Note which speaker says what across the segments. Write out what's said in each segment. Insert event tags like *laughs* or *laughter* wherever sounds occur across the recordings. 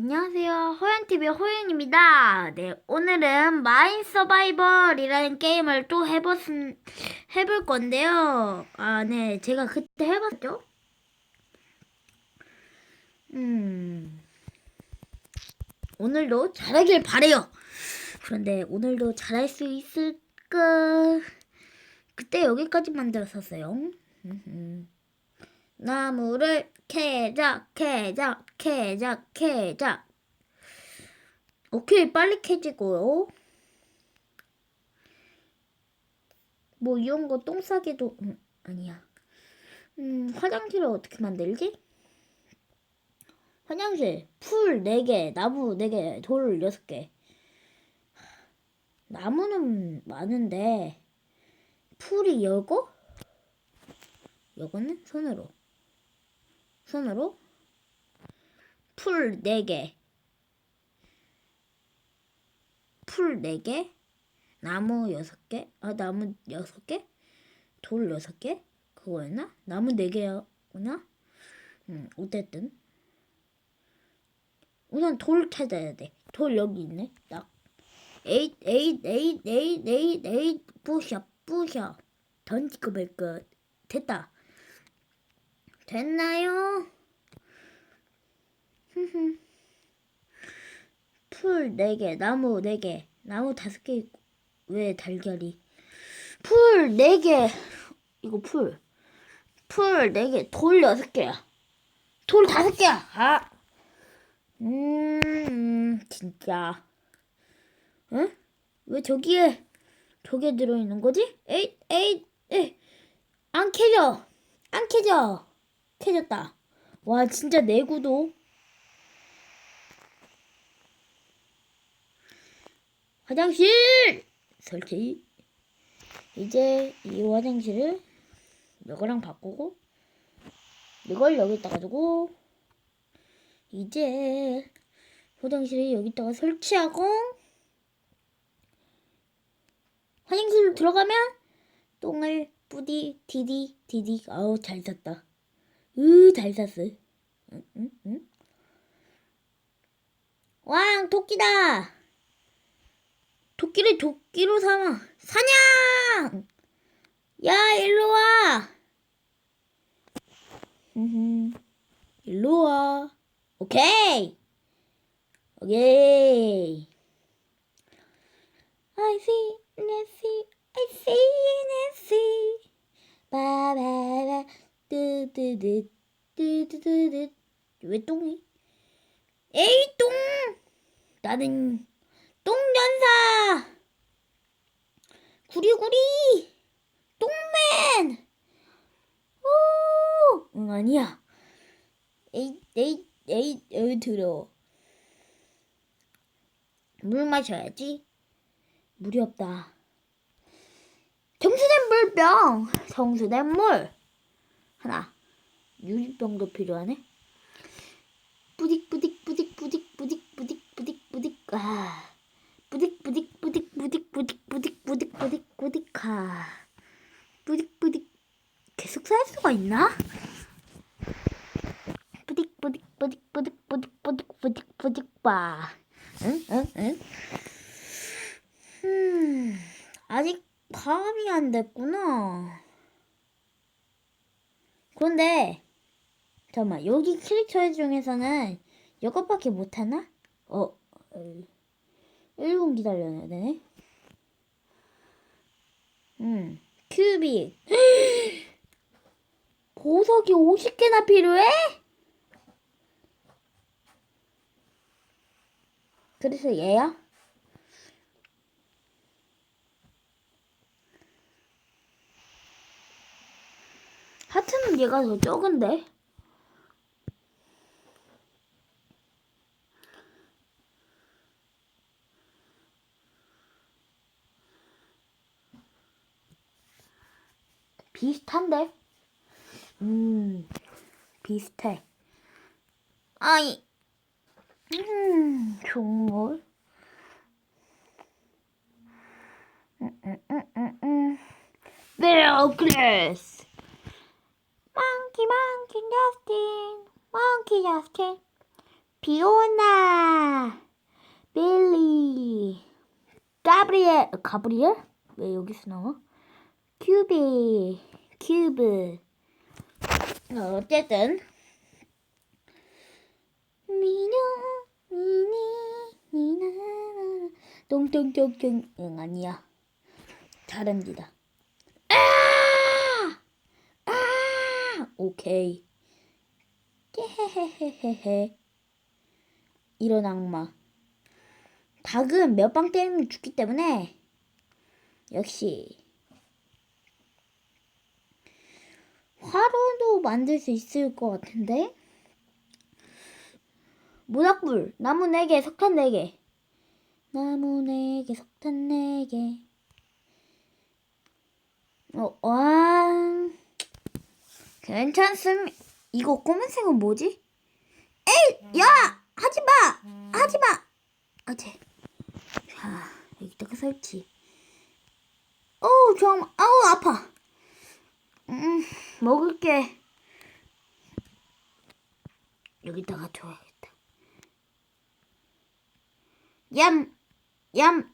Speaker 1: 안녕하세요. 호연TV 호연입니다. 네, 오늘은 마인 서바이벌이라는 게임을 또 해봤, 해볼 건데요. 아, 네, 제가 그때 해봤죠? 음, 오늘도 잘하길 바래요. 그런데 오늘도 잘할 수 있을까? 그때 여기까지 만들었었어요. 음흠. 나무를 캐자 캐자 캐자 캐자 오케이 빨리 캐지고요. 뭐 이런 거 똥 싸기도 음, 아니야. 음 화장실을 어떻게 만들지? 화장실 풀 4개 나무 4개 돌 6개. 나무는 많은데 풀이 여고? 요거는 손으로 손으로 풀 4개. 풀 4개. 나무 6개. 아 나무 6개? 돌 6개? 그거였나? 나무 4개였구나? 음 어쨌든. 우선 돌 찾아야 돼 돌 여기 있네. 딱. 에잇 에잇 에잇 에잇 에잇 에잇 부셔 부셔. 던지고 말 것. 됐다 됐나요? *laughs* 풀 4개, 나무 4개, 나무 5개 있고, 왜 달걀이? 풀 4개, 이거 풀. 풀 4개, 돌 6개야. 돌 5개야! 아! 음, 진짜. 응? 왜 저기에, 저게 들어있는 거지? 에잇, 에잇, 에잇. 안 캐져! 안 캐져! 캐졌다. 와, 진짜 내구도. 화장실! 설치. 이제 이 화장실을 이거랑 바꾸고, 이걸 여기다가 두고, 이제 화장실을 여기다가 설치하고, 화장실로 들어가면 똥을 뿌디 디디 디디 아우 잘 샀다. 으, 잘 샀어. 응, 응, 응. 왕, 토끼다! 토끼를 도끼로 삼아. 사냥! 야, 일로 와! 일로 와. 오케이! 오케이. I see, I see, I see, I see. 바바바. 뜨뜨뜨 뜨뜨뜨 왜 똥이? 에이 똥! 나는 똥연사! 구리구리! 똥맨! 오! 응 아니야. 에이 에이 에이 에이 더러워. 물 마셔야지. 물이 없다. 정수된 물병. 정수된 물. 하나. 유리병도 필요하네. 뿌딕 뿌딕 뿌딕 뿌딕 뿌딕 뿌딕 뿌딕 뿌딕 아. 뿌딕 뿌딕 뿌딕 뿌딕 뿌딕 뿌딕 뿌딕 뿌딕 뿌딕 아. 뿌딕 뿌딕 계속 살 수가 있나? 뿌딕 뿌딕 뿌딕 뿌딕 뿌딕 뿌딕 뿌딕 뿌딕 봐. 응? 응? 응? 음. 아직 파악이 안 됐구나. 그런데 잠깐만 여기 캐릭터 중에서는 이것밖에 못하나? 어, 1분 기다려야 되네. 음, 큐빅. *gasps* 보석이 50개나 필요해? 그래서 얘야? 하트는 얘가 더 적은데? 비슷한데? 음, 비슷해. 아이, 음, 정말? 음, 음, 음, 음, 음. 베어 클래스. Monkey, monkey, Justin. Monkey, Justin. 피오나, 빌리, 가브리엘, 가브리엘? 왜 여기서 나와? 큐비, 큐브. 어, 어쨌든 미녀, 미니, 미나, 똥똥똥똥. 응 아니야. 잘합니다. 아! 아! 오케이. 깨헤헤헤헤. 이런 악마. 닭은 몇 방 때리면 죽기 때문에 역시 화로도 만들 수 있을 것 같은데 모닥불 나무 4개 석탄 4개 나무 4개 석탄 4개 어, 와 괜찮습니다. 이거 검은색은 뭐지? 에이 야 하지 마! 하지 마! 어제 자 여기다가 설치. 어우 정말 아우 아파. 음 먹을게. 여기다가 둬야겠다. 얌 얌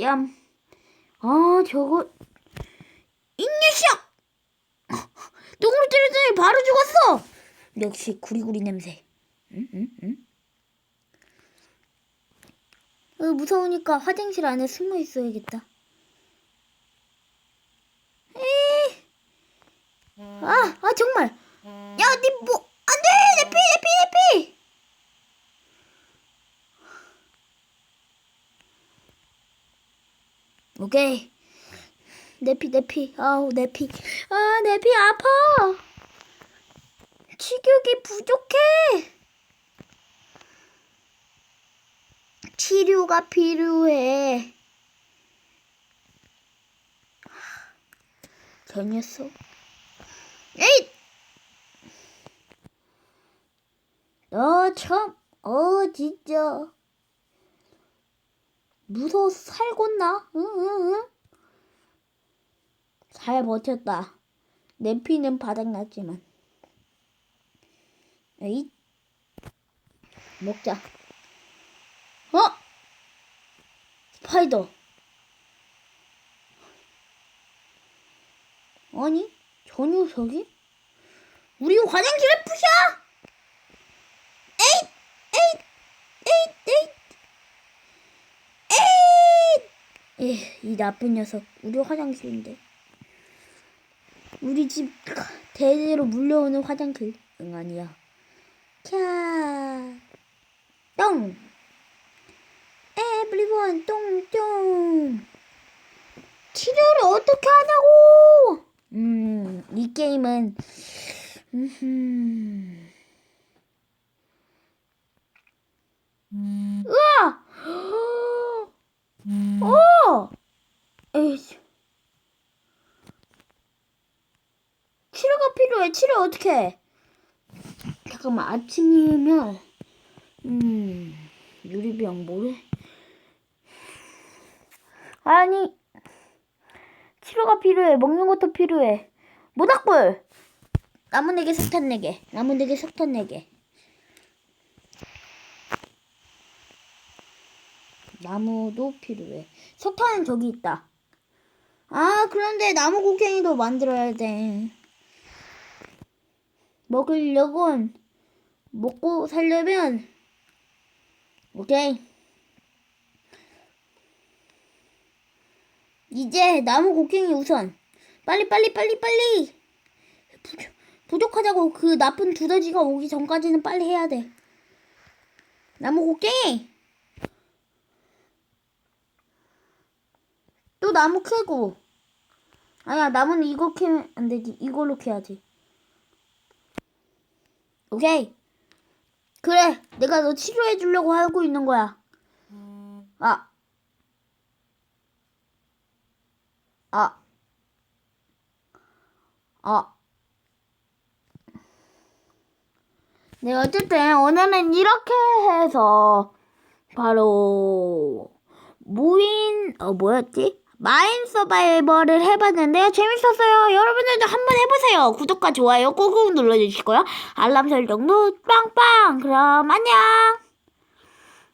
Speaker 1: 얌. 아 저거. 이 녀석 때렸더니 바로 죽었어 역시 구리구리 냄새 응? 응? 응? 어, 무서우니까 화장실 안에 숨어 있어야겠다. 에이. 아, 아 정말. 야, 니 뭐? 안 돼, 내 피, 내 피, 내 피. 오케이. 내 피, 내 피. 아우, 내 피. 아, 내 피 아파. 치료기 부족해. 치료가 필요해. 저 녀석. 에잇! 너 참, 어, 진짜. 무서워서 살겄나? 응, 응, 응. 잘 버텼다. 내 피는 바닥났지만. 에잇. 먹자. 어? 스파이더. 아니, 저 녀석이? 우리 화장실에 부셔! 에잇! 에잇! 에잇! 에잇! 에잇! 에, 이 나쁜 녀석. 우리 화장실인데. 우리 집 대대로 물려오는 화장실. 응, 아니야. 캬. 똥! 에브리원 똥똥 치료를 어떻게 하냐고 음 이 게임은 음흠. 우와 *gasps* 오 에이 치료가 필요해 치료 어떻게 해 잠깐만 아침이면 음 유리병 뭐래? 아니 치료가 필요해. 먹는 것도 필요해. 모닥불! 나무 네개 석탄 네개. 나무 네개 석탄 네개. 나무도 필요해. 석탄은 저기 있다. 아 그런데 나무 곡괭이도 만들어야 돼. 먹으려곤 먹고 살려면 오케이. 이제 나무 곡괭이 우선. 빨리 빨리 빨리 빨리! 부족, 부족하다고 그 나쁜 두더지가 오기 전까지는 빨리 해야 돼. 나무 곡괭이! 또 나무 캐고. 아니야 나무는 이거 캐면 안 되지. 이걸로 캐야지. 오케이 그래 내가 너 치료해 주려고 하고 있는 거야 아 아, 아. 네, 어쨌든 오늘은 이렇게 해서 바로 무인 어 뭐였지? 마인 서바이벌을 해봤는데요. 재밌었어요. 여러분들도 한번 해보세요. 구독과 좋아요 꾹꾹 눌러주시고요. 알람 설정도 빵빵. 그럼 안녕.